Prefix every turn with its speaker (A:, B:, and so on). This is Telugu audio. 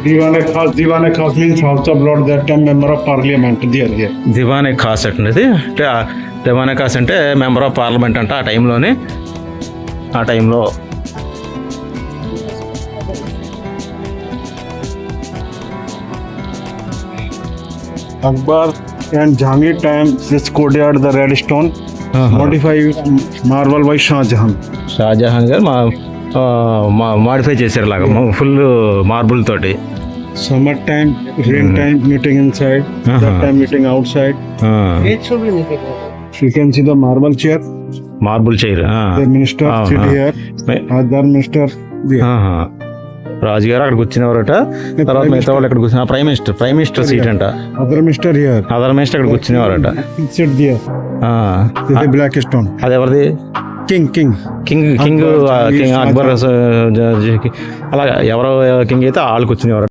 A: Diwan Khas, Diwan Khas means House of Lords, that time member of parliament, there, there.
B: Diwan-i Khan అనేది అంటే ఆ దివానే ఖాస్ అంటే మెంబర్ ఆఫ్ పార్లమెంట్ అంట ఆ టైంలోనే ఆ టైంలో
A: Akbar and Jahangir time, this courtyard, the red stone, modified marble by Shah Jahan.
B: Shahjahan గారు మా ఆ, మా మాడిఫై చేశారు లాగా ఫుల్ మార్బుల్ తోటి.
A: Summer time rain time meeting inside time meeting outside you can see the marble chair
B: marble
A: chair minister Aadhaar minister
B: రాజుగారు అక్కడికి వచ్చినవరట తర్వాత మిగతా వాళ్ళు అక్కడికి కూర్చున్న prime minister prime minister seat అంట. అదర్ మినిస్టర్
A: అదర్
B: మినిస్టర్
A: అక్కడికి వచ్చినవారట. బ్లాక్ స్టోన్
B: అది ఎవరిది కింగ్ కింగ్ ఆ, కింగ్
A: షాజహాన్.
B: అక్బర్ అలా ఎవరో కింగ్ అయితే వాళ్ళు కూర్చునేవారు